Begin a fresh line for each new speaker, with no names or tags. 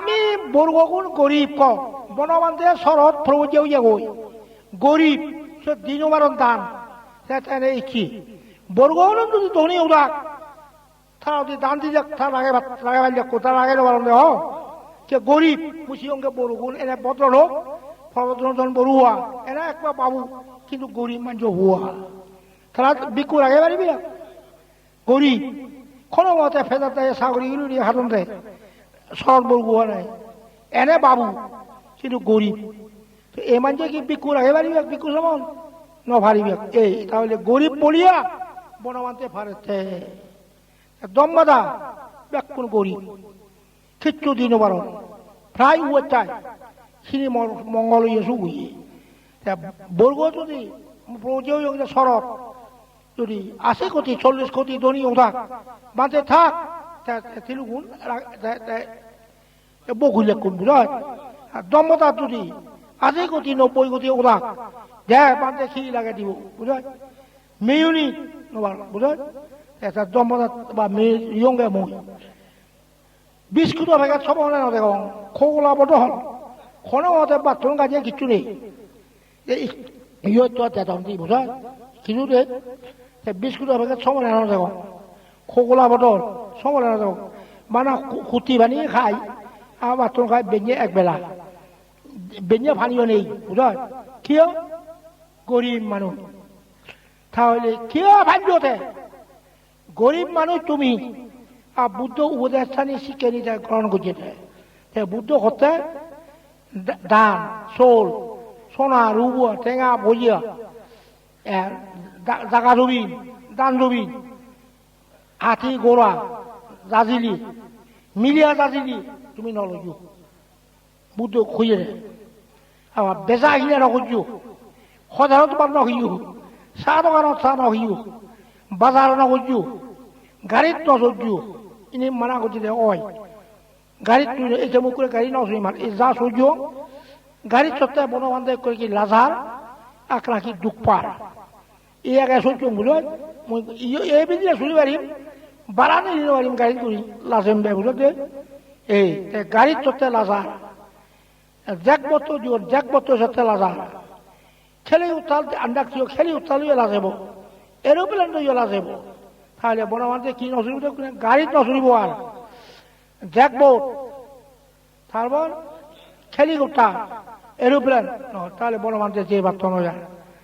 আমি বর্গগুণ গরিব ক বনবান্ধে শরৎ প্রবজেও যাগই গরিব, সে দান কি? বর্গগুণ যদি ধনী উদাক তারা যদি দান দিয়ে তার আগে লাগাই যাক, কোথায় লাগাই বারণ দেহ? যে গরিব মুসিয়ঙ্গে বড়গুণ এনে বদল হোক ফরবদ্রজন বড়ুয়া এরা একবার বাবু কিন্তু গরিব মানুষ হুয়া। তারা বিকু পারিবি না? গরিব, কোনো মতে ফেদার দেয়, সাগরি ইলুরি হাতন দেয়। শরৎ বড়ুয়া নাই। এনে বাবু, কিন্তু গরিব। তো এ মানুষ কি বিকু লাগাই পারিবি বিকু সমান? ন পারিবি এই, তাহলে গরিব বলিয়া বনমানতে ফারেতে দম্মাদা বেকুন গরিব। কিচ্ছু দিন বারণ প্রায় উয়ে চাই। সিনি মঙ্গল ইয়েসু উইয়ে বর্গ যদি প্রজেও শরৎ, যদি আশি কোটি, চল্লিশ কোটি ধনী ওঠাক বাঁচে থাক তিলুগুণ বকুলে কোন বুঝায় দম্মতা যদি আশি কোটি নব্বই কোটি ওঠাক দেয় বাঁচে খিরি লাগে দিব বুঝায় মেয়নি বুঝায় এটা দম্মতা বা মেয়ে ইয়ঙ্গে মই পেকেট চব হ'লে নদে কওঁ খোলা বটো হ'ল খনে মতে বাথৰুম কাজিয়া কিচ্ছু নেই। ইয়ত তেতন দি বুঝা কিছু দে? বিস্কুটৰ পেকেট চব হ'লে নদে কওঁ খোলা বটল চব হ'লে নদে মানে খুটি পানি খাই আর বাথরুম খাই বেঞ্জে একবেলা। বেঞ্জে পানিও নেই বুঝা কিয়? গরিব মানুষ। তাহলে কিয় ভাগ্যতে গরিব মানুষ তুমি, আর বুদ্ধ উপদেশানি শিখে নিতে গ্রহণ করছে বুদ্ধ হতে দান, শোল, সোনা রুবুয়া টেঙা, ভজিয়া জাগা রবি দান রবি হাতি গোড়া জাজিলি মিলিয়া জাজিলি তুমি নলজু বুদ্ধ খুঁজে আবার বেচা আহিলে নখুজু সদায় তোমার নহিও চাহ দোকানত চাহ নহিও বাজার নখুজু গাড়িত নচজু ini mana ko jide oy gari tu e jamu kure gari na sui mar e za sojo gari chotta bono wande ko ki lazar akra ki dukpar e aga sojo mulo বাড়া নিয়ে নিতে পারিম গাড়ি তুই লাজেম ব্যবহার দে। এই গাড়ির সত্যি লাজা জেক বতর দিও জেক বতর সত্যি লাজা খেলে উত্তাল আন্ডাক দিও খেলে উত্তাল দিয়ে লাজেব এরোপ্লেন দিয়ে লাজেব তাহলে বনমান কি নসরিব গাড়ি নসরিব আর। দেখব তারপর খেলি উঠা এরোপ্লেন। তাহলে বনমান যে বাথরুম হয়ে যায়